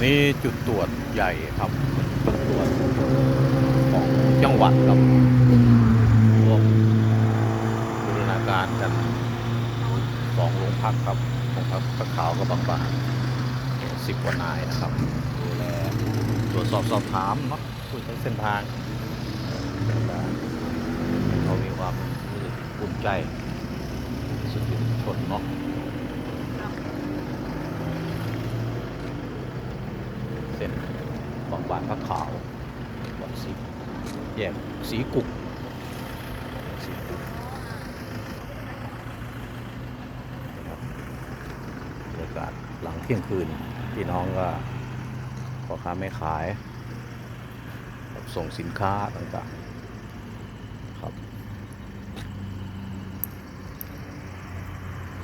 วันนี้จุดตรวจใหญ่ครับจุดตรวจของจังหวัดครับรวมบูรณาการกันสองโรงพักครับโรงพักพระขาวกับบางบานสิบกว่านายนะครับดูแลตรวจสอบสอบถามเนาะผู้ใช้เส้นทางเขามีความรู้สึกภูมิใจสุดชนเนาะ เส้น บางบานพระขาวบางสีแยกสีกุกสีกุกบรรยากาศหลังเที่ยงคืนพี่น้องก็พ่อค้าแม่ขายส่งสินค้าต่างๆครับ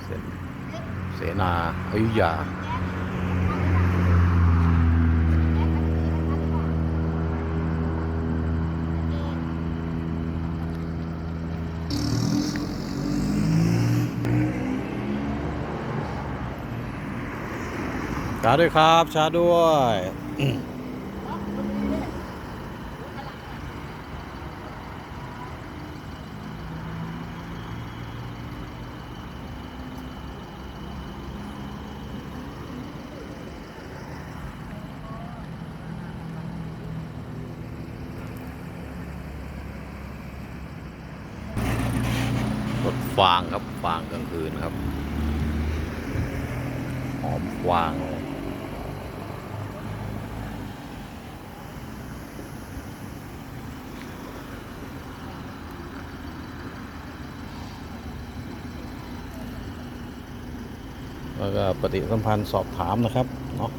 เส้นเสนาอยุธยา ชาด้วยครับ ชาด้วย ฟางครับ ฟางกลางคืนครับ หอมฟางเลยแล้วก็ปฏิสัมพันธ์สอบถามนะครับเนาะ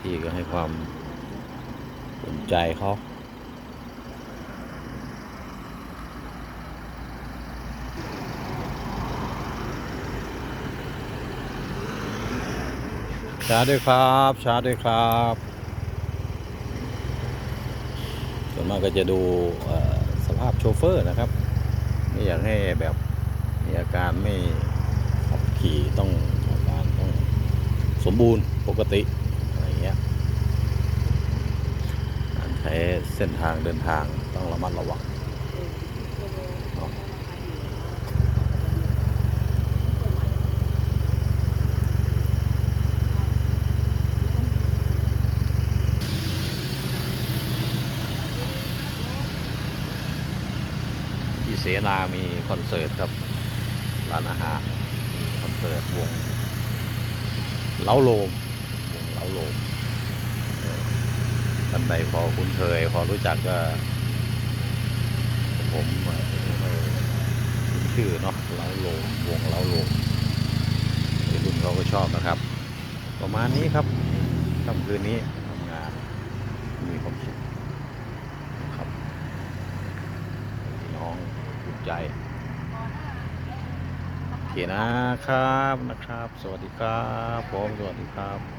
ที่ก็ให้ความสนใจเขา ช้าด้วยครับช้าด้วยครับส่วนมากก็จะดูสภาพโชเฟอร์นะครับ ไม่อยากให้แบบมีอาการไม่ขับขี่ต้องอาการต้องสมบูรณ์ปกติอะไรเงี้ยการใช้เส้นทางเดินทางต้องระมัดระวังเนาะที่ เสนามีคอนเสิร์ตครับร้านอาหารมีคอนเสิร์ตวงเล้าโลมวงเล้าโลมท่านใดพอคุ้นเคยพอรู้จักก็ ผมคุ้นชื่อเนาะเล้าโลมวงเล้าโลมรุ่นเขาก็ชอบนะครับ ประมาณนี้ครับค่ำคืนนี้มีความสุขนะครับพี่น้องภูมิ ใจ โอเคนะครับนะครับ สวัสดีครับ ผม สวัสดีครับ